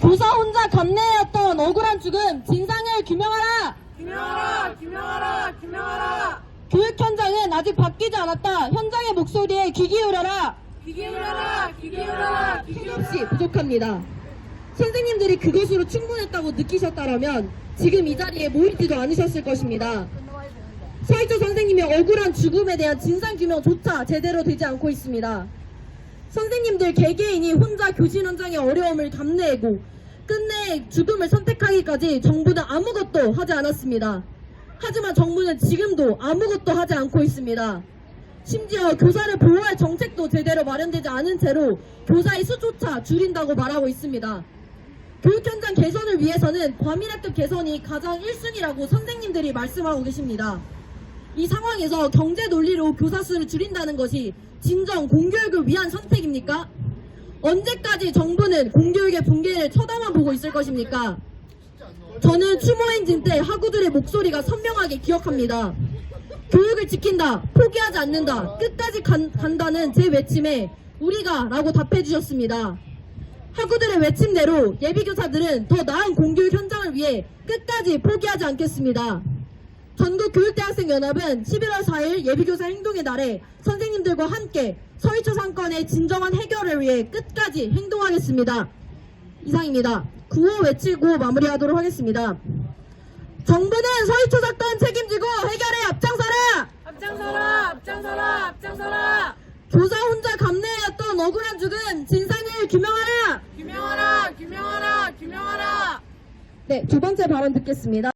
교사 혼자 감내해왔던 억울한 죽음 진상을 규명하라. 규명하라 규명하라 규명하라 교육 현장은 아직 바뀌지 않았다. 현장의 목소리에 귀 기울여라. 귀 기울여라 귀 기울여라 귀 기울여라 역시 부족합니다. 선생님들이 그것으로 충분했다고 느끼셨다면 지금 이 자리에 모이지도 않으셨을 것입니다. 서희초 선생님의 억울한 죽음에 대한 진상 규명조차 제대로 되지 않고 있습니다. 선생님들 개개인이 혼자 교신 현장의 어려움을 감내하고 끝내 죽음을 선택하기까지 정부는 아무것도 하지 않았습니다. 하지만 정부는 지금도 아무것도 하지 않고 있습니다. 심지어 교사를 보호할 정책도 제대로 마련되지 않은 채로 교사의 수조차 줄인다고 말하고 있습니다. 교육 현장 개선을 위해서는 과밀학급 개선이 가장 1순위라고 선생님들이 말씀하고 계십니다. 이 상황에서 경제 논리로 교사 수를 줄인다는 것이 진정 공교육을 위한 선택입니까? 언제까지 정부는 공교육의 붕괴를 쳐다만 보고 있을 것입니까? 저는 추모 행진 때 학우들의 목소리가 선명하게 기억합니다. 교육을 지킨다, 포기하지 않는다, 끝까지 간, 간다는 제 외침에 우리가 라고 답해 주셨습니다. 학우들의 외침대로 예비교사들은 더 나은 공교육 현장을 위해 끝까지 포기하지 않겠습니다. 전국교육대학생연합은 11월 4일 예비교사 행동의 날에 선생님들과 함께 서희초 사건의 진정한 해결을 위해 끝까지 행동하겠습니다. 이상입니다. 구호 외치고 마무리하도록 하겠습니다. 정부는 서희초 사건 책임지고 해결에 앞장서라! 앞장서라 앞장서라 앞장서라 교사 혼자 감내해왔던 억울한 죽음 진상을 규명하라! 규명하라 규명하라 규명하라 네, 두 번째 발언 듣겠습니다.